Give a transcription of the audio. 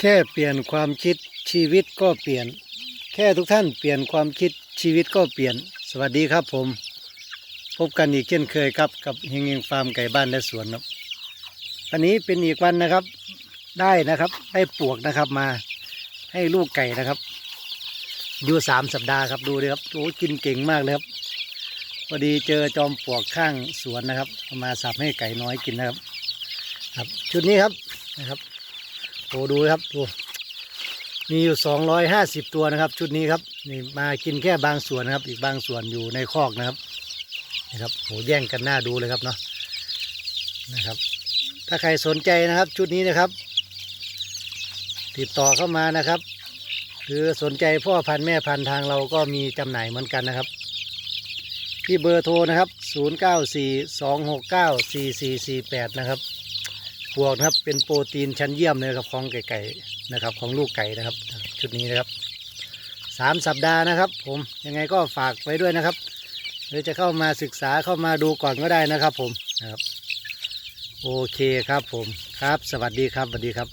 แค่เปลี่ยนความคิดชีวิตก็เปลี่ยน แค่ทุกท่านเปลี่ยนความคิดชีวิตก็เปลี่ยน สวัสดีครับผม พบกันอีกเช่นเคยครับกับเฮงเฮงฟาร์มไก่บ้านและสวนครับวันนี้เป็นอีกวันนะครับ ได้นะครับได้ปวกนะครับมาให้ลูกไก่นะครับ อยู่สามสัปดาห์ครับดูดิครับโอ้กินเก่งมากเลยครับพอดีเจอจอมปลวกข้างสวนนะครับ มาสับให้ไก่น้อยกินนะครับ ครับชุดนี้ครับนะครับ โอ้ดูครับดูมีอยู่สองร้อยห้าสิบตัวนะครับ ชุดนี้ครับนี่มากินแค่บางส่วนนะครับ อีกบางส่วนอยู่ในคอกนะครับนะครับโอ้แย่งกันหน้าดูเลยครับเนาะนะครับ ถ้าใครสนใจนะครับ ชุดนี้นะครับ ติดต่อเข้ามานะครับหรือสนใจพ่อพันธุ์แม่พันธุ์ทางเราก็มีจำหน่ายเหมือนกันนะครับ ที่เบอร์โทรนะครับ 0942694448 นะครับ บวกนะครับเป็นโปรตีนชั้นเยี่ยมเลยครับของไก่นะครับ ของลูกไก่นะครับ ชุดนี้นะครับสามสัปดาห์นะครับ ผมยังไงก็ฝากไว้ด้วยนะครับหรือจะเข้ามาศึกษาเข้ามาดูก่อนก็ได้นะครับ ผมนะครับ โอเคครับผมครับ สวัสดีครับสวัสดีครับ